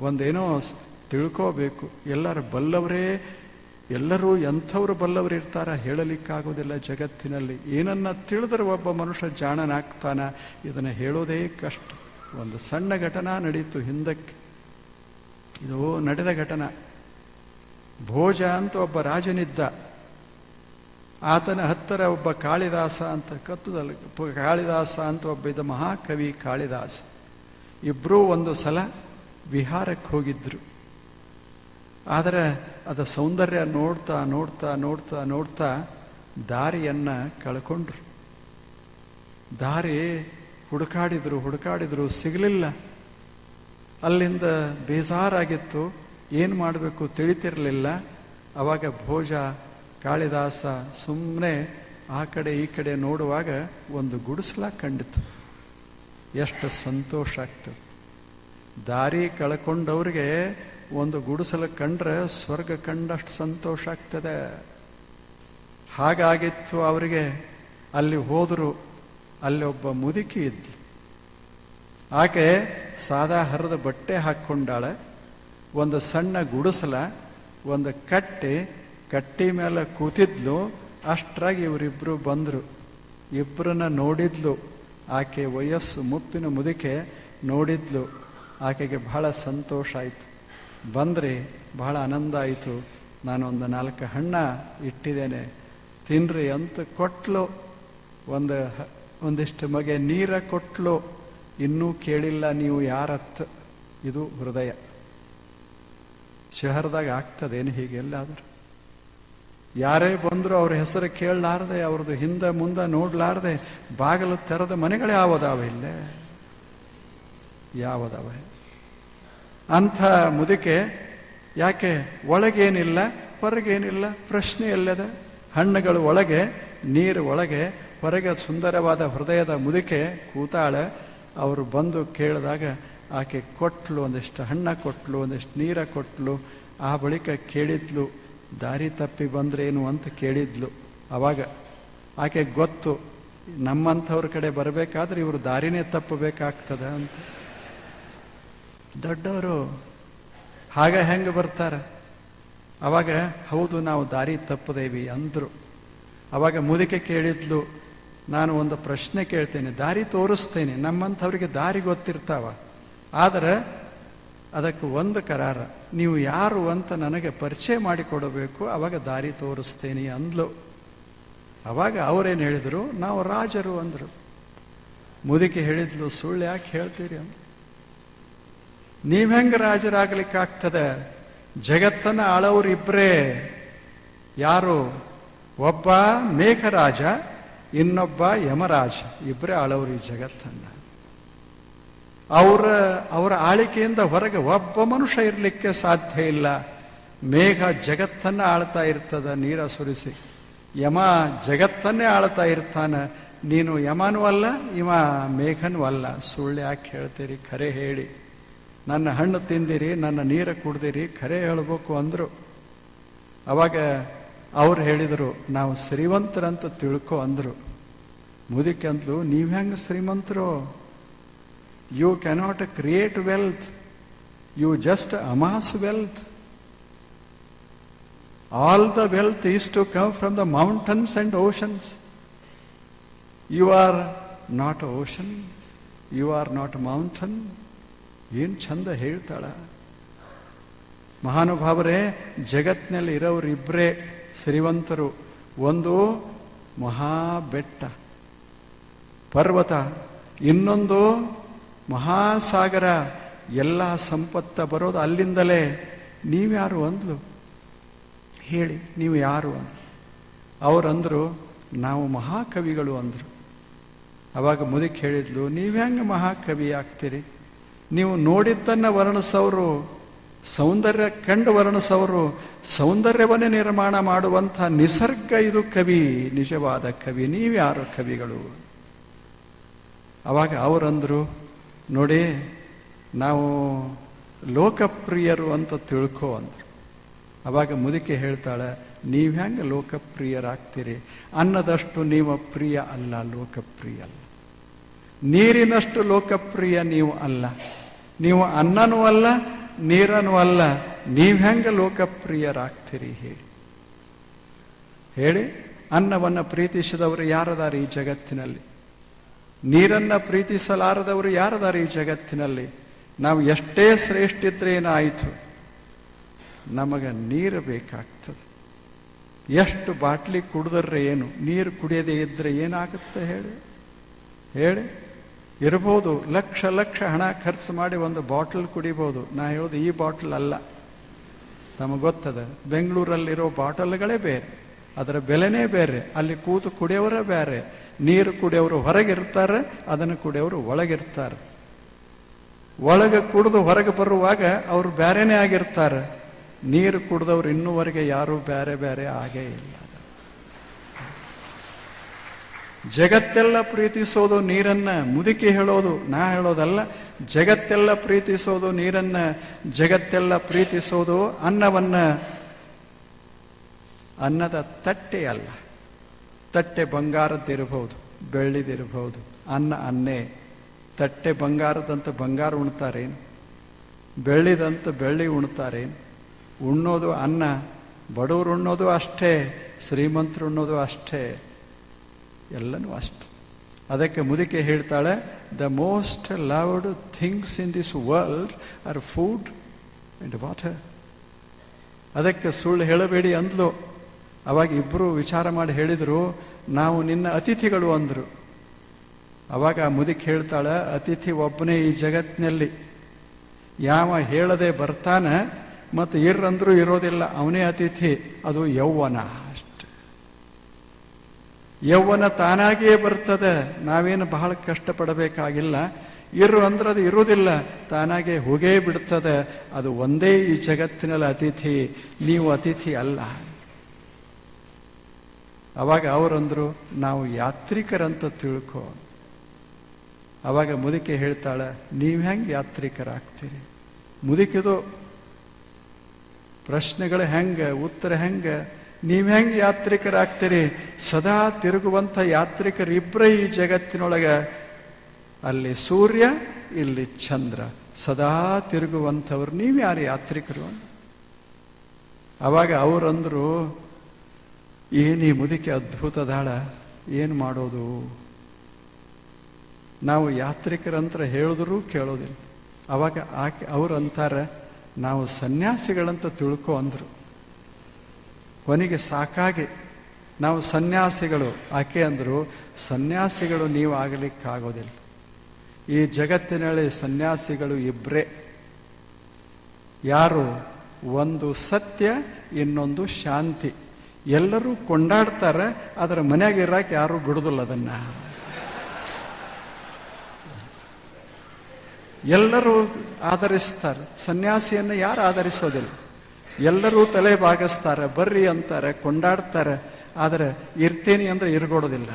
ಒಂದೇನೋ ತಿಳ್ಕೋಬೇಕು. ಎಲ್ಲರ ಬಲ್ಲವರೇ, ಎಲ್ಲರೂ ಎಂಥವ್ರು ಬಲ್ಲವರು ಇರ್ತಾರ ಹೇಳಲಿಕ್ಕಾಗೋದಿಲ್ಲ ಜಗತ್ತಿನಲ್ಲಿ. ಏನನ್ನ ತಿಳಿದ್ರೆ ಒಬ್ಬ ಮನುಷ್ಯ ಜಾಣನಾಗ್ತಾನ, ಇದನ್ನು ಹೇಳೋದೇ ಕಷ್ಟ. ಒಂದು ಸಣ್ಣ ಘಟನಾ ನಡೀತು ಹಿಂದಕ್ಕೆ. ಇದು ನಡೆದ ಘಟನಾ. ಭೋಜ ಅಂತ ಒಬ್ಬ ರಾಜನಿದ್ದ. ಆತನ ಹತ್ತಿರ ಒಬ್ಬ ಕಾಳಿದಾಸ ಅಂತ ಕತ್ತುದಲ್ಲ ಕಾಳಿದಾಸ ಅಂತ ಒಬ್ಬ ಇದ್ದ ಮಹಾಕವಿ ಕಾಳಿದಾಸ. ಇಬ್ಬರೂ ಒಂದು ಸಲ ವಿಹಾರಕ್ಕೆ ಹೋಗಿದ್ರು. ಆದರೆ ಅದರ ಸೌಂದರ್ಯ ನೋಡ್ತಾ ನೋಡ್ತಾ ನೋಡ್ತಾ ನೋಡ್ತಾ ದಾರಿಯನ್ನು ಕಳ್ಕೊಂಡ್ರು. ದಾರಿ ಹುಡುಕಾಡಿದ್ರು ಹುಡುಕಾಡಿದ್ರು, ಸಿಗಲಿಲ್ಲ. ಅಲ್ಲಿಂದ ಬೇಜಾರಾಗಿತ್ತು. ಏನು ಮಾಡಬೇಕು ತಿಳಿತಿರಲಿಲ್ಲ. ಅವಾಗ ಭೋಜ, ಕಾಳಿದಾಸ ಸುಮ್ಮನೆ ಆ ಕಡೆ ಈ ಕಡೆ ನೋಡುವಾಗ ಒಂದು ಗುಡಿಸಲ ಕಂಡಿತು ಎಷ್ಟು ಸಂತೋಷ ಆಗ್ತದೆ ದಾರಿ ಕಳ್ಕೊಂಡವ್ರಿಗೆ ಒಂದು ಗುಡಿಸಲ ಕಂಡ್ರೆ ಸ್ವರ್ಗ ಕಂಡಷ್ಟು ಸಂತೋಷ ಆಗ್ತದೆ. ಹಾಗಾಗಿತ್ತು ಅವರಿಗೆ. ಅಲ್ಲಿ ಹೋದರು, ಅಲ್ಲಿ ಒಬ್ಬ ಮುದುಕಿ ಇದ್ಲು. ಆಕೆ ಸಾದಾ ಹರಿದ ಬಟ್ಟೆ ಹಾಕ್ಕೊಂಡಾಳೆ, ಒಂದು ಸಣ್ಣ ಗುಡಿಸಲ, ಒಂದು ಕಟ್ಟಿ ಕಟ್ಟಿ ಮೇಲೆ ಕೂತಿದ್ಲು, ಅಷ್ಟ್ರಾಗಿ ಇವರಿಬ್ಬರು ಬಂದರು. ಇಬ್ಬರನ್ನ ನೋಡಿದ್ಲು. ಆಕೆ ವಯಸ್ಸು, ಮುಪ್ಪಿನ ಮುದುಕೆ ನೋಡಿದ್ಲು. ಆಕೆಗೆ ಬಹಳ ಸಂತೋಷ ಆಯಿತು. ಬಂದರೆ ಬಹಳ ಆನಂದ ಆಯಿತು. ನಾನು ಒಂದು ನಾಲ್ಕು ಹಣ್ಣ ಇಟ್ಟಿದ್ದೇನೆ. ತಿನ್ರಿ ಅಂತ ಕೊಟ್ಲು. ಒಂದು ಒಂದಿಷ್ಟು ಮಗೆ ನೀರ ಕೊಟ್ಲು. ಇನ್ನೂ ಕೇಳಿಲ್ಲ ನೀವು ಯಾರತ್? ಇದು ಹೃದಯ. ಶಹರದಾಗ ಆಗ್ತದೇನು ಹೀಗೆಲ್ಲಾದರೂ ಯಾರೇ ಬಂದರೂ ಅವ್ರ ಹೆಸರು ಕೇಳಲಾರ್ದೆ, ಅವ್ರದ್ದು ಹಿಂದೆ ಮುಂದೆ ನೋಡಲಾರದೆ, ಬಾಗಿಲು ತೆರೆದ ಮನೆಗಳೇ ಆವದಾವ ಇಲ್ಲೇ? ಯಾವದಾವ? ಅಂಥ ಮುದುಕೆ ಯಾಕೆ ಒಳಗೇನಿಲ್ಲ, ಹೊರಗೇನಿಲ್ಲ, ಪ್ರಶ್ನೆ ಎಲ್ಲದ ಹಣ್ಣುಗಳು ಒಳಗೆ, ನೀರು ಒಳಗೆ, ಹೊರಗೆ ಸುಂದರವಾದ ಹೃದಯದ ಮುದುಕೆ ಕೂತಾಳೆ. ಅವರು ಬಂದು ಕೇಳಿದಾಗ, ಆಕೆ ಕೊಟ್ಲು, ಒಂದಿಷ್ಟು ಹಣ್ಣ ಕೊಟ್ಲು, ಒಂದಿಷ್ಟು ನೀರ ಕೊಟ್ಲು, ಆ ಬಳಿಕ ಕೇಳಿದ್ಲು, ದಾರಿ ತಪ್ಪಿ ಬಂದ್ರೇನು ಅಂತ ಕೇಳಿದ್ಲು. ಅವಾಗ, ಆಕೆ ಗೊತ್ತು, ನಮ್ಮಂಥವ್ರ ಕಡೆ ಬರಬೇಕಾದ್ರೆ ಇವರು ದಾರಿನೇ ತಪ್ಪಬೇಕಾಗ್ತದ? ಅಂತ. ದೊಡ್ಡವರು ಹಾಗ ಹೆಂಗೆ ಬರ್ತಾರೆ? ಅವಾಗ, ಹೌದು, ನಾವು ದಾರಿ ತಪ್ಪದೇವಿ ಅಂದ್ರು. ಅವಾಗ ಮುದುಕೆ ಕೇಳಿದ್ಲು, ನಾನು ಒಂದು ಪ್ರಶ್ನೆ ಕೇಳ್ತೇನೆ, ದಾರಿ ತೋರಿಸ್ತೇನೆ, ನಮ್ಮಂಥವ್ರಿಗೆ ದಾರಿ ಗೊತ್ತಿರ್ತಾವ. ಆದರೆ, ಅದಕ್ಕೆ ಒಂದು ಕರಾರ, ನೀವು ಯಾರು ಅಂತ ನನಗೆ ಪರಿಚಯ ಮಾಡಿಕೊಡಬೇಕು, ಅವಾಗ ದಾರಿ ತೋರಿಸ್ತೇನೆ ಅಂದ್ಲು. ಅವಾಗ ಅವರೇನು ಹೇಳಿದರು, ನಾವು ರಾಜರು ಅಂದರು. ಮುದುಕಿ ಹೇಳಿದ್ಲು, ಸುಳ್ಳು ಯಾಕೆ ಹೇಳ್ತೀರಿ ಅಂತ. ನೀವ್ ಹೆಂಗ ಜಗತ್ತನ್ನ ಆಳವ್ರು ಇಬ್ರೇ. ಯಾರು? ಒಬ್ಬ ಮೇಘರಾಜ, ಇನ್ನೊಬ್ಬ ಯಮರಾಜ. ಇಬ್ಬರೇ ಆಳವ್ರಿ ಜಗತ್ತನ್ನ. ಅವರ ಅವರ ಆಳಿಕೆಯಿಂದ ಹೊರಗೆ ಒಬ್ಬ ಮನುಷ್ಯ ಇರಲಿಕ್ಕೆ ಸಾಧ್ಯ ಇಲ್ಲ. ಮೇಘ ಜಗತ್ತನ್ನ ಆಳ್ತಾ ಇರ್ತದ, ನೀರ ಸುರಿಸಿ. ಯಮ ಜಗತ್ತನ್ನೇ ಆಳ್ತಾ ಇರ್ತಾನ. ನೀನು ಯಮನೂ ಅಲ್ಲ, ಇವ ಮೇಘನೂ ಅಲ್ಲ. ಸುಳ್ಳು ಯಾಕೆ ಹೇಳ್ತೀರಿ? ಖರೆ ಹೇಳಿ. ನನ್ನ ಹಣ್ಣು ತಿಂದಿರಿ, ನನ್ನ ನೀರು ಕುಡ್ದಿರಿ ಖರೆ ಹೇಳಬೇಕು ಅಂದರು. ಅವಾಗ ಅವ್ರು ಹೇಳಿದರು, ನಾವು ಶ್ರೀಮಂತರಂತ ತಿಳ್ಕೊ ಅಂದರು. ಮುದುಕಿ ನೀವು ಹೆಂಗೆ ಶ್ರೀಮಂತರು? You cannot create wealth you just amass wealth all the wealth is to come from the mountains and oceans you are not ocean you are not mountain ಏನು ಚಂದ ಹೇಳ್ತಾಳ? ಮಹಾನುಭಾವರೇ ಜಗತ್ತಿನಲ್ಲಿ ಇರೋರು ಇಬ್ಬರೇ ಶ್ರೀವಂತರು. ಒಂದು ಮಹಾ ಬೆಟ್ಟ ಪರ್ವತ. ಇನ್ನೊಂದು ಮಹಾಸಾಗರ. ಎಲ್ಲ ಸಂಪತ್ತ ಬರೋದು ಅಲ್ಲಿಂದಲೇ. ನೀವ್ಯಾರು ಅಂದ್ಲು? ಹೇಳಿ, ನೀವು ಯಾರು ಅಂದ್ರು ಅವರಂದ್ರು, ನಾವು ಮಹಾಕವಿಗಳು ಅಂದರು. ಅವಾಗ ಮುದುಕಿ ಹೇಳಿದ್ಲು, ನೀವು ಹೆಂಗೆ ಮಹಾಕವಿ ಆಗ್ತೀರಿ? ನೀವು ನೋಡಿದ್ದನ್ನ ವರ್ಣಿಸೋರು, ಸೌಂದರ್ಯ ಕಂಡು ವರ್ಣಿಸೋರು, ಸೌಂದರ್ಯವನ್ನೇ ನಿರ್ಮಾಣ ಮಾಡುವಂಥ ನಿಸರ್ಗ ಇದು ಕವಿ, ನಿಜವಾದ ಕವಿ, ನೀವ್ಯಾರು ಕವಿಗಳು? ಅವಾಗ ಅವರಂದರು, ನೋಡಿ, ನಾವು ಲೋಕಪ್ರಿಯರು ಅಂತ ತಿಳ್ಕೊ ಅಂದರು. ಅವಾಗ ಮುದುಕೆ ಹೇಳ್ತಾಳೆ, ನೀವು ಹೆಂಗೆ ಲೋಕಪ್ರಿಯರಾಗ್ತೀರಿ? ಅನ್ನದಷ್ಟು ನೀವು ಪ್ರಿಯ ಅಲ್ಲ, ಲೋಕಪ್ರಿಯ ಅಲ್ಲ. ನೀರಿನಷ್ಟು ಲೋಕಪ್ರಿಯ ನೀವು ಅಲ್ಲ. ನೀವು ಅನ್ನನೂ ಅಲ್ಲ ನೀರನ್ನು ಅಲ್ಲ. ನೀವ್ ಹೆಂಗೆ ಲೋಕಪ್ರಿಯರಾಗ್ತೀರಿ ಹೇಳಿ ಹೇಳಿ, ಅನ್ನವನ್ನ ಪ್ರೀತಿಸಿದವರು ಯಾರದಾರ ಈ ಜಗತ್ತಿನಲ್ಲಿ? ನೀರನ್ನ ಪ್ರೀತಿಸಲಾರದವರು ಯಾರದಾರ ಈ ಜಗತ್ತಿನಲ್ಲಿ? ನಾವು ಎಷ್ಟೇ ಶ್ರೇಷ್ಠ ಇದ್ರೆ ಏನಾಯಿತು ನಮಗೆ ನೀರು ಬೇಕಾಗ್ತದೆ. ಎಷ್ಟು ಬಾಟ್ಲಿ ಕುಡಿದ್ರೆ ಏನು? ನೀರು ಕುಡಿಯದೇ ಇದ್ರೆ ಏನಾಗುತ್ತೆ ಹೇಳಿ? ಹೇಳಿ. ಇರ್ಬೋದು ಲಕ್ಷ ಲಕ್ಷ ಹಣ ಖರ್ಚು ಮಾಡಿ ಒಂದು ಬಾಟಲ್ ಕುಡಿಬೋದು ನಾ ಹೇಳೋದು ಈ ಬಾಟಲ್ ಅಲ್ಲ. ತಮಗೆ ಗೊತ್ತದ? ಬೆಂಗಳೂರಲ್ಲಿರೋ ಬಾಟಲ್ಗಳೇ ಬೇರೆ. ಅದರ ಬೆಲೆನೇ ಬೇರೆ. ಅಲ್ಲಿ ಕೂತು ಕುಡಿಯೋರೇ ಬೇರೆ. ನೀರು ಕುಡಿಯೋರು ಹೊರಗಿರ್ತಾರೆ, ಅದನ್ನು ಕುಡಿಯೋರು ಒಳಗಿರ್ತಾರೆ. ಒಳಗೆ ಕುಡಿದು ಹೊರಗೆ ಬರುವಾಗ ಅವರು ಬೇರೆನೇ ಆಗಿರ್ತಾರೆ. ನೀರು ಕುಡಿದವ್ರು ಇನ್ನೂವರೆಗೆ ಯಾರು ಬೇರೆ ಬೇರೆ ಆಗೇ ಇಲ್ಲ. ಜಗತ್ತೆಲ್ಲ ಪ್ರೀತಿಸೋದು ನೀರನ್ನ ಮುದುಕಿ ಹೇಳೋದು, ನಾ ಹೇಳೋದಲ್ಲ, ಜಗತ್ತೆಲ್ಲ ಪ್ರೀತಿಸೋದು ನೀರನ್ನ ಜಗತ್ತೆಲ್ಲ ಪ್ರೀತಿಸೋದು ಅನ್ನವನ್ನ ಅನ್ನದ ತಟ್ಟೆ ಅಲ್ಲ. ತಟ್ಟೆ ಬಂಗಾರದ್ದಿರಬಹುದು, ಬೆಳ್ಳಿದಿರಬಹುದು, ಅನ್ನ ಅನ್ನೇ. ತಟ್ಟೆ ಬಂಗಾರದಂತ ಬಂಗಾರ ಉಣ್ತಾರೇನು? ಬೆಳ್ಳಿದಂತ ಬೆಳ್ಳಿ ಉಣ್ತಾರೇನು? ಉಣ್ಣೋದು ಅನ್ನ, ಬಡವರು ಉಣ್ಣೋದು ಅಷ್ಟೇ, ಶ್ರೀಮಂತರು ಉಣ್ಣೋದು ಅಷ್ಟೇ. ಎಲ್ಲನೂ ಅಷ್ಟು. ಅದಕ್ಕೆ ಮುದುಕೆ ಹೇಳ್ತಾಳೆ the most loved things in this world are food and water ಅದಕ್ಕೆ ಸುಳ್ಳು ಹೇಳಬೇಡಿ ಅಂದ್ಲು. ಅವಾಗ ಇಬ್ಬರು ವಿಚಾರ ಮಾಡಿ ಹೇಳಿದರು, ನಾವು ನಿನ್ನ ಅತಿಥಿಗಳು ಅಂದರು. ಅವಾಗ ಮುದುಕಿ ಹೇಳ್ತಾಳೆ, ಅತಿಥಿ ಒಬ್ಬನೇ ಈ ಜಗತ್ತಿನಲ್ಲಿ ಯಾವ ಹೇಳದೆ ಬರ್ತಾನೆ ಮತ್ತು ಇರ್ರಂದ್ರೂ ಇರೋದಿಲ್ಲ, ಅವನೇ ಅತಿಥಿ, ಅದು ಯೌವನ. ಯೌವನ ತಾನಾಗಿಯೇ ಬರ್ತದೆ ನಾವೇನು ಬಹಳ ಕಷ್ಟಪಡಬೇಕಾಗಿಲ್ಲ. ಇರು ಅಂದ್ರೆ ಅದು ಇರುವುದಿಲ್ಲ. ತಾನಾಗೆ ಹೋಗೇ ಬಿಡ್ತದೆ ಅದು ಒಂದೇ ಈ ಜಗತ್ತಿನಲ್ಲಿ ಅತಿಥಿ. ನೀವು ಅತಿಥಿ ಅಲ್ಲ. ಅವಾಗ ಅವರಂದ್ರು, ನಾವು ಯಾತ್ರಿಕರಂತ ತಿಳ್ಕೊ. ಅವಾಗ ಮುದುಕೆ ಹೇಳ್ತಾಳೆ, ನೀವು ಹೆಂಗೆ ಯಾತ್ರಿಕರಾಗ್ತೀರಿ? ಮುದುಕಿದು, ಪ್ರಶ್ನೆಗಳು ಹೆಂಗೆ? ಉತ್ತರ ಹೆಂಗ? ನೀವು ಹೆಂಗೆ ಯಾತ್ರಿಕರಾಗ್ತೀರಿ? ಸದಾ ತಿರುಗುವಂಥ ಯಾತ್ರಿಕರಿಬ್ಬರೇ ಈ ಜಗತ್ತಿನೊಳಗೆ. ಅಲ್ಲಿ ಸೂರ್ಯ, ಇಲ್ಲಿ ಚಂದ್ರ. ಸದಾ ತಿರುಗುವಂಥವ್ರು ನೀವು ಯಾರು ಯಾತ್ರಿಕರು ಅವಾಗ ಅವರಂದ್ರು ಏನಿ ಮುದುಕಿ ಅದ್ಭುತದಾಳ ಏನು ಮಾಡೋದು? ನಾವು ಯಾತ್ರಿಕರಂತ್ರ ಹೇಳಿದ್ರು ಕೇಳೋದಿಲ್ಲ. ಅವಾಗ ಆಕೆ ಅವ್ರು ಅಂತಾರೆ ನಾವು ಸನ್ಯಾಸಿಗಳಂತ ತಿಳ್ಕೊ, ಅಂದ್ರು. ಕೊನೆಗೆ ಸಾಕಾಗಿ ನಾವು ಸನ್ಯಾಸಿಗಳು. ಆಕೆ ಅಂದರು ಸನ್ಯಾಸಿಗಳು ನೀವು ಆಗಲಿಕ್ಕಾಗೋದಿಲ್ಲ. ಈ ಜಗತ್ತಿನಲ್ಲಿ ಸನ್ಯಾಸಿಗಳು ಇಬ್ಬರೇ ಯಾರು? ಒಂದು ಸತ್ಯ, ಇನ್ನೊಂದು ಶಾಂತಿ. ಎಲ್ಲರೂ ಕೊಂಡಾಡ್ತಾರೆ ಅದರ ಮನೆಯಾಗ ಇರಕ್ಕೆ ಯಾರೂ ಬಿಡುದಿಲ್ಲ ಅದನ್ನು. ಎಲ್ಲರೂ ಆಧರಿಸ್ತಾರೆ. ಸನ್ಯಾಸಿಯನ್ನು ಯಾರು ಆಧರಿಸೋದಿಲ್ಲ? ಎಲ್ಲರೂ ತಲೆ ಬಾಗಿಸ್ತಾರೆ, ಬರ್ರಿ ಅಂತಾರೆ, ಕೊಂಡಾಡ್ತಾರೆ, ಆದರೆ ಇರ್ತೀನಿ ಅಂದ್ರೆ ಇರ್ಗೊಡೋದಿಲ್ಲ.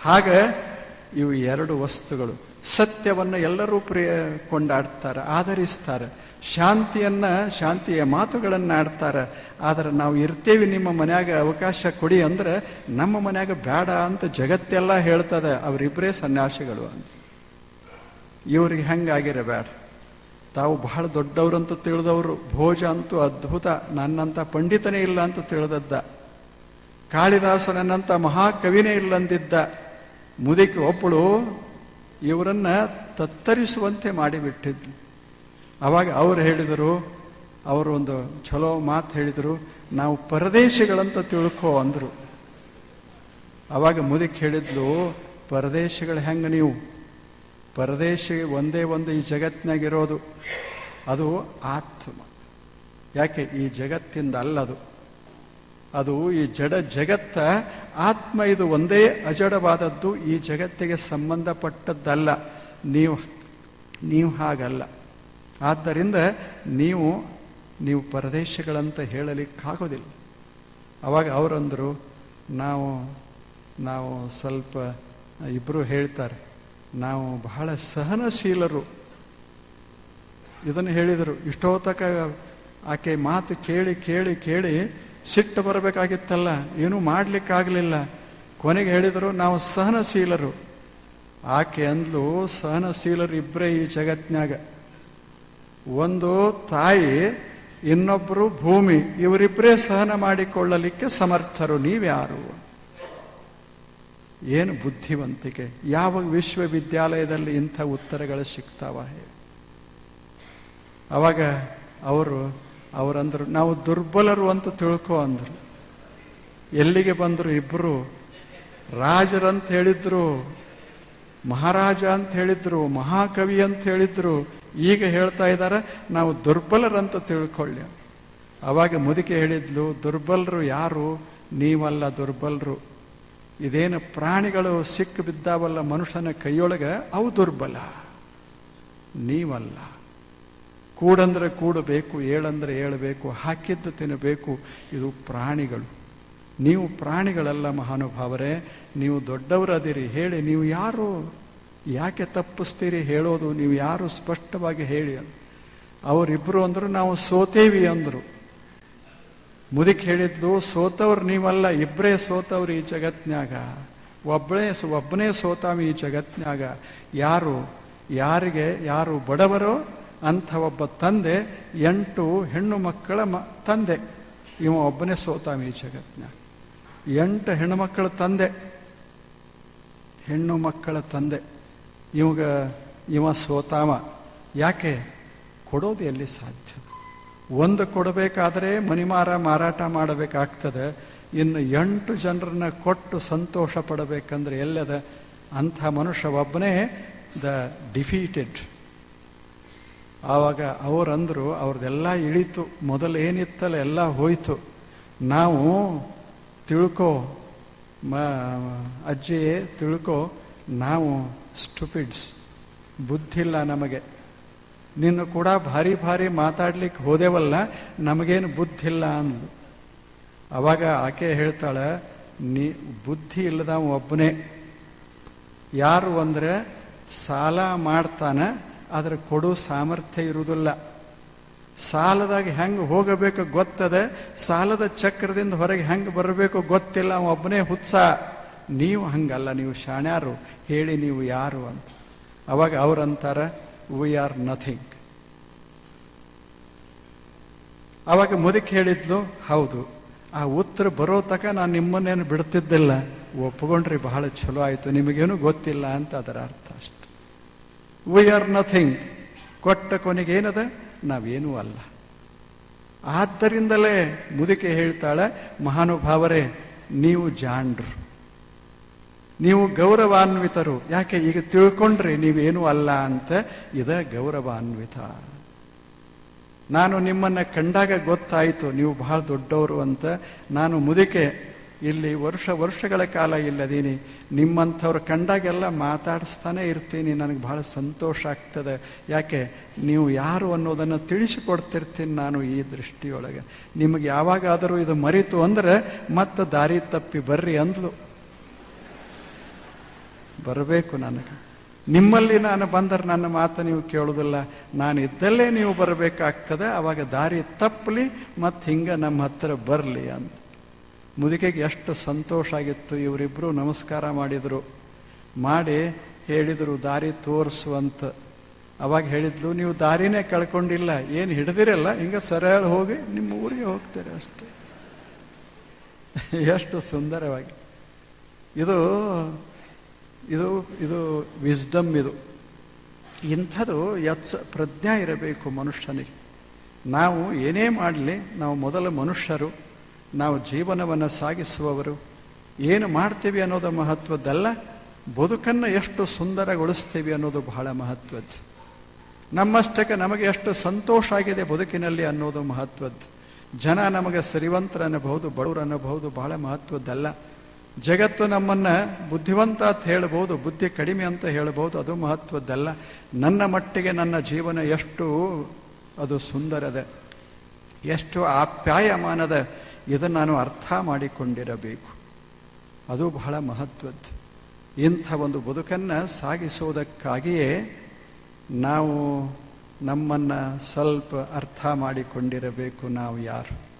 ಹಾಗೆ ಇವು ಎರಡು ವಸ್ತುಗಳು. ಸತ್ಯವನ್ನು ಎಲ್ಲರೂ ಪ್ರಿಯ, ಕೊಂಡಾಡ್ತಾರೆ, ಆಧರಿಸ್ತಾರೆ. ಶಾಂತಿಯನ್ನು, ಶಾಂತಿಯ ಮಾತುಗಳನ್ನು ಆಡ್ತಾರೆ ಆದರೆ ನಾವು ಇರ್ತೇವೆ ನಿಮ್ಮ ಮನ್ಯಾಗ ಅವಕಾಶ ಕೊಡಿ ಅಂದ್ರೆ ನಮ್ಮ ಮನ್ಯಾಗ ಬೇಡ ಅಂತ ಜಗತ್ತೆಲ್ಲ ಹೇಳ್ತದೆ ಅವರಿಬ್ಬರೇ ಸನ್ಯಾಸಿಗಳು ಅಂತ. ಇವ್ರಿಗೆ ಹೆಂಗಾಗಿರಬೇಡ. ತಾವು ಬಹಳ ದೊಡ್ಡವರಂತ ತಿಳಿದವರು. ಭೋಜ ಅಂತೂ ಅದ್ಭುತ. ನನ್ನಂಥ ಪಂಡಿತನೇ ಇಲ್ಲ ಅಂತ ತಿಳಿದದ್ದ. ಕಾಳಿದಾಸನನ್ನಂತ ಮಹಾಕವಿನೇ ಇಲ್ಲಂದಿದ್ದ. ಮುದುಕಿ ಒಬ್ಬಳು ಇವರನ್ನ ತತ್ತರಿಸುವಂತೆ ಮಾಡಿಬಿಟ್ಟಿದ್ದು. ಅವಾಗ ಅವ್ರು ಹೇಳಿದರು, ಅವರು ಒಂದು ಚಲೋ ಮಾತು ಹೇಳಿದರು, ನಾವು ಪರದೇಶಿಗಳಂತ ತಿಳ್ಕೊ ಅಂದರು. ಅವಾಗ ಮುದುಕಿ ಹೇಳಿದ್ಲು, ಪರದೇಶಗಳು ಹೆಂಗೆ ನೀವು? ಪರದೇಶಿ ಒಂದೇ ಒಂದು ಈ ಜಗತ್ತಿನಾಗಿರೋದು. ಅದು ಆತ್ಮ. ಯಾಕೆ? ಈ ಜಗತ್ತಿಂದ ಅಲ್ಲದು. ಅದು ಈ ಜಡ ಜಗತ್ತ ಆತ್ಮ ಇದು ಒಂದೇ ಅಜಡವಾದದ್ದು, ಈ ಜಗತ್ತಿಗೆ ಸಂಬಂಧಪಟ್ಟದ್ದಲ್ಲ. ನೀವು ನೀವು ಹಾಗಲ್ಲ. ಆದ್ದರಿಂದ ನೀವು ನೀವು ಪರದೇಶಗಳಂತ ಹೇಳಲಿಕ್ಕಾಗೋದಿಲ್ಲ. ಅವಾಗ ಅವರಂದರು, ನಾವು ನಾವು ಸ್ವಲ್ಪ ಇಬ್ಬರು ಹೇಳ್ತಾರೆ. ನಾವು ಬಹಳ ಸಹನಶೀಲರು. ಇದನ್ನು ಹೇಳಿದರು, ಇಷ್ಟೋ ತಕ ಆಕೆ ಮಾತು ಕೇಳಿ ಕೇಳಿ ಕೇಳಿ ಸಿಟ್ಟು ಬರಬೇಕಾಗಿತ್ತಲ್ಲ, ಏನೂ ಮಾಡಲಿಕ್ಕಾಗಲಿಲ್ಲ. ಕೊನೆಗೆ ಹೇಳಿದರು, ನಾವು ಸಹನಶೀಲರು. ಆಕೆ ಅಂದ್ಲು, ಸಹನಶೀಲರು ಇಬ್ಬರೇ ಈ ಜಗತ್ನಾಗ ಒಂದು ತಾಯಿ ಇನ್ನೊಬ್ಬರು ಭೂಮಿ ಇವರಿಬ್ಬರೇ ಸಹನ ಮಾಡಿಕೊಳ್ಳಲಿಕ್ಕೆ ಸಮರ್ಥರು, ನೀವ್ಯಾರು? ಏನು ಬುದ್ಧಿವಂತಿಕೆ? ಯಾವ ವಿಶ್ವವಿದ್ಯಾಲಯದಲ್ಲಿ ಇಂಥ ಉತ್ತರಗಳು ಸಿಗ್ತಾವ? ಅವಾಗ ಅವರು ಅವರಂದರು, ನಾವು ದುರ್ಬಲರು ಅಂತ ತಿಳ್ಕೊ ಅಂದ್ರು. ಎಲ್ಲಿಗೆ ಬಂದರು? ಇಬ್ಬರು ರಾಜರಂತ ಹೇಳಿದ್ರು, ಮಹಾರಾಜ ಅಂತ ಹೇಳಿದ್ರು, ಮಹಾಕವಿ ಅಂತ ಹೇಳಿದ್ರು. ಈಗ ಹೇಳ್ತಾ ಇದ್ದಾರೆ, ನಾವು ದುರ್ಬಲರಂತ ತಿಳ್ಕೊಳ್ಳಿ. ಅವಾಗ ಮುದುಕೆ ಹೇಳಿದ್ಲು, ದುರ್ಬಲರು ಯಾರು? ನೀವಲ್ಲ ದುರ್ಬಲರು. ಇದೇನು ಪ್ರಾಣಿಗಳು ಸಿಕ್ಕು ಬಿದ್ದಾವಲ್ಲ ಮನುಷ್ಯನ ಕೈಯೊಳಗೆ? ಅವು ದುರ್ಬಲ. ನೀವಲ್ಲ. ಕೂಡಂದ್ರೆ ಕೂಡಬೇಕು, ಏಳಂದ್ರೆ ಏಳಬೇಕು, ಹಾಕಿದ್ದು ತಿನ್ನಬೇಕು, ಇದು ಪ್ರಾಣಿಗಳು. ನೀವು ಪ್ರಾಣಿಗಳಲ್ಲ ಮಹಾನುಭಾವರೇ, ನೀವು ದೊಡ್ಡವರದಿರಿ, ಹೇಳಿ, ನೀವು ಯಾರು? ಯಾಕೆ ತಪ್ಪಿಸ್ತೀರಿ ಹೇಳೋದು ನೀವು ಯಾರು ಸ್ಪಷ್ಟವಾಗಿ ಹೇಳಿ ಅಂತ. ಅವರಿಬ್ಬರು ಅಂದರು ನಾವು ಸೋತೇವಿ ಅಂದರು. ಮುದುಕ್ ಹೇಳಿದ್ದು ಸೋತವ್ರು ನೀವಲ್ಲ ಇಬ್ಬರೇ ಸೋತವ್ರು ಈ ಜಗತ್ನ್ಯಾಗ. ಒಬ್ಬನೇ ಒಬ್ಬನೇ ಸೋತಾವ ಈ ಜಗತ್ನ್ಯಾಗ. ಯಾರು, ಯಾರಿಗೆ, ಯಾರು ಬಡವರೋ ಅಂಥ ಒಬ್ಬ ತಂದೆ, ಎಂಟು ಹೆಣ್ಣು ಮಕ್ಕಳ ಮ, ತಂದೆ. ಇವ ಒಬ್ಬನೇ ಸೋತಾವ ಈ ಜಗತ್ನ್ಯಾಗ. ಎಂಟು ಹೆಣ್ಣು ಮಕ್ಕಳ ತಂದೆ. ಹೆಣ್ಣು ಮಕ್ಕಳ ತಂದೆ. ಇವಾಗ ಇವ ಸೋತಾವ ಯಾಕೆ? ಕೊಡೋದು ಎಲ್ಲಿ ಸಾಧ್ಯ? ಒಂದು ಕೊಡಬೇಕಾದರೆ ಮನಿಮಾರ ಮಾರಾಟ ಮಾಡಬೇಕಾಗ್ತದೆ. ಇನ್ನು ಎಂಟು ಜನರನ್ನ ಕೊಟ್ಟು ಸಂತೋಷ ಪಡಬೇಕಂದ್ರೆ ಎಲ್ಲದ ಅಂಥ ಮನುಷ್ಯ ಒಬ್ಬನೇ ದ ಡಿಫೀಟೆಡ್. ಆವಾಗ ಅವರಂದರು ಅವ್ರದ್ದೆಲ್ಲ ಇಳಿತು. ಮೊದಲು ಏನಿತ್ತಲ್ಲ ಎಲ್ಲ ಹೋಯ್ತು. ನಾವು ತಿಳ್ಕೋ, ಮ ಅಜ್ಜಿ ತಿಳ್ಕೋ, ನಾವು ಸ್ಟುಪಿಡ್ಸ್. ಬುದ್ಧಿಲ್ಲ ನಮಗೆ. ನಿನ್ನ ಕೂಡ ಭಾರಿ ಭಾರಿ ಮಾತಾಡ್ಲಿಕ್ಕೆ ಹೋದೆವಲ್ಲ ನಮಗೇನು ಬುದ್ಧಿ ಇಲ್ಲ ಅಂದ್ಲು. ಅವಾಗ ಆಕೆ ಹೇಳ್ತಾಳೆ, ನೀ ಬುದ್ಧಿ ಇಲ್ಲದ ಒಬ್ಬನೇ. ಯಾರು ಅಂದ್ರೆ ಸಾಲ ಮಾಡ್ತಾನೆ, ಆದರೆ ಕೊಡೋ ಸಾಮರ್ಥ್ಯ ಇರುವುದಿಲ್ಲ ಸಾಲದಾಗ ಹೆಂಗೆ ಹೋಗಬೇಕು ಗೊತ್ತದೆ, ಸಾಲದ ಚಕ್ರದಿಂದ ಹೊರಗೆ ಹೆಂಗೆ ಬರಬೇಕು ಗೊತ್ತಿಲ್ಲ ಒಬ್ಬನೇ ಹುತ್ಸ ನೀವು ಹಂಗಲ್ಲ, ನೀವು ಶಾಣ್ಯಾರು, ಹೇಳಿ ನೀವು ಯಾರು ಅಂತ. ಅವಾಗ ಅವ್ರಂತಾರ ವಿ ಆರ್ ನಥಿಂಗ್ ಆವಾಗ ಮುದುಕಿ ಹೇಳಿದ್ಲು, ಹೌದು, ಆ ಉತ್ತರ ಬರೋ ತಕ ನಾನು ನಿಮ್ಮನ್ನೇನು ಬಿಡ್ತಿದ್ದಿಲ್ಲ. ಒಪ್ಕೊಂಡ್ರಿ, ಬಹಳ ಚಲೋ ಆಯಿತು. ನಿಮಗೇನು ಗೊತ್ತಿಲ್ಲ ಅಂತ ಅದರ ಅರ್ಥ ಅಷ್ಟೆ. ವಿ ಆರ್ ನಥಿಂಗ್ ಕೊಟ್ಟ ಕೊನೆಗೇನದ ನಾವೇನೂ ಅಲ್ಲ. ಆದ್ದರಿಂದಲೇ ಮುದುಕೆ ಹೇಳ್ತಾಳೆ, ಮಹಾನುಭಾವರೇ, ನೀವು ಜಾಂಡ್ರು. ನೀವು ಗೌರವಾನ್ವಿತರು. ಯಾಕೆ ಈಗ ತಿಳ್ಕೊಂಡ್ರಿ ನೀವೇನು ಅಲ್ಲ ಅಂತ? ಇದ ಗೌರವಾನ್ವಿತ. ನಾನು ನಿಮ್ಮನ್ನ ಕಂಡಾಗ ಗೊತ್ತಾಯಿತು, ನೀವು ಬಹಳ ದೊಡ್ಡವರು ಅಂತ. ನಾನು ಮುದುಕೆ. ಇಲ್ಲಿ ವರ್ಷ ವರ್ಷಗಳ ಕಾಲ ಇಲ್ಲದೀನಿ. ನಿಮ್ಮಂಥವ್ರು ಕಂಡಾಗೆಲ್ಲ ಮಾತಾಡಿಸ್ತಾನೆ ಇರ್ತೀನಿ. ನನಗೆ ಬಹಳ ಸಂತೋಷ ಆಗ್ತದೆ. ಯಾಕೆ? ನೀವು ಯಾರು ಅನ್ನೋದನ್ನು ತಿಳಿಸಿಕೊಡ್ತಿರ್ತೀನಿ ನಾನು ಈ ದೃಷ್ಟಿಯೊಳಗೆ. ನಿಮಗೆ ಯಾವಾಗಾದರೂ ಇದು ಮರಿತು ಅಂದ್ರೆ ಮತ್ತೆ ದಾರಿ ತಪ್ಪಿ ಬರ್ರಿ ಅಂದ್ಲು. ಬರಬೇಕು ನನಗೆ. ನಿಮ್ಮಲ್ಲಿ ನಾನು ಬಂದರೆ ನನ್ನ ಮಾತು ನೀವು ಕೇಳೋದಿಲ್ಲ ನಾನು ಇದ್ದಲ್ಲೇ ನೀವು ಬರಬೇಕಾಗ್ತದೆ. ಅವಾಗ ದಾರಿ ತಪ್ಪಲಿ ಮತ್ತು ಹಿಂಗೆ ನಮ್ಮ ಹತ್ರ ಬರಲಿ ಅಂತ. ಮುದುಕೆಗೆ ಎಷ್ಟು ಸಂತೋಷ ಆಗಿತ್ತು. ಇವರಿಬ್ಬರು ನಮಸ್ಕಾರ ಮಾಡಿದರು. ಮಾಡಿ ಹೇಳಿದರು, ದಾರಿ ತೋರಿಸುವಂತ. ಅವಾಗ ಹೇಳಿದ್ಲು, ನೀವು ದಾರಿನೇ ಕಳ್ಕೊಂಡಿಲ್ಲ. ಏನು ಹಿಡಿದಿರಲ್ಲ. ಹಿಂಗೆ ಸರಳ ಹೋಗಿ ನಿಮ್ಮ ಊರಿಗೆ ಹೋಗ್ತಾರೆ ಅಷ್ಟೇ. ಎಷ್ಟು ಸುಂದರವಾಗಿ. ಇದು ಇದು ಇದು ವಿಸ್ಡಮ್ ಇದು. ಇಂಥದ್ದು ಯತ್ಸ ಪ್ರಜ್ಞಾ ಇರಬೇಕು ಮನುಷ್ಯನಿಗೆ. ನಾವು ಏನೇ ಮಾಡಲಿ, ನಾವು ಮೊದಲ ಮನುಷ್ಯರು, ನಾವು ಜೀವನವನ್ನು ಸಾಗಿಸುವವರು. ಏನು ಮಾಡ್ತೀವಿ ಅನ್ನೋದು ಮಹತ್ವದ್ದಲ್ಲ, ಬದುಕನ್ನು ಎಷ್ಟು ಸುಂದರಗೊಳಿಸ್ತೀವಿ ಅನ್ನೋದು ಬಹಳ ಮಹತ್ವದ್ದು. ನಮ್ಮಷ್ಟಕ್ಕೆ ನಮಗೆ ಎಷ್ಟು ಸಂತೋಷ ಆಗಿದೆ ಬದುಕಿನಲ್ಲಿ ಅನ್ನೋದು ಮಹತ್ವದ್ದು. ಜನ ನಮಗೆ ಸಿರಿವಂತರ ಅನ್ನಬಹುದು ಬಡವರು ಅನ್ನಬಹುದು ಬಹಳ ಮಹತ್ವದ್ದಲ್ಲ. ಜಗತ್ತು ನಮ್ಮನ್ನ ಬುದ್ಧಿವಂತ ಅಂತ ಹೇಳ್ಬೋದು ಬುದ್ಧಿ ಕಡಿಮೆ ಅಂತ ಹೇಳ್ಬೋದು ಅದು ಮಹತ್ವದ್ದಲ್ಲ. ನನ್ನ ಮಟ್ಟಿಗೆ ನನ್ನ ಜೀವನ ಎಷ್ಟು, ಅದು ಸುಂದರದ, ಎಷ್ಟು ಆಪ್ಯಾಯಮಾನದ, ಇದನ್ನು ನಾನು ಅರ್ಥ ಮಾಡಿಕೊಂಡಿರಬೇಕು. ಅದು ಬಹಳ ಮಹತ್ವದ್ದು. ಇಂಥ ಒಂದು ಬದುಕನ್ನು ಸಾಗಿಸೋದಕ್ಕಾಗಿಯೇ ನಾವು ನಮ್ಮನ್ನು ಸ್ವಲ್ಪ ಅರ್ಥ ಮಾಡಿಕೊಂಡಿರಬೇಕು ನಾವು ಯಾರು.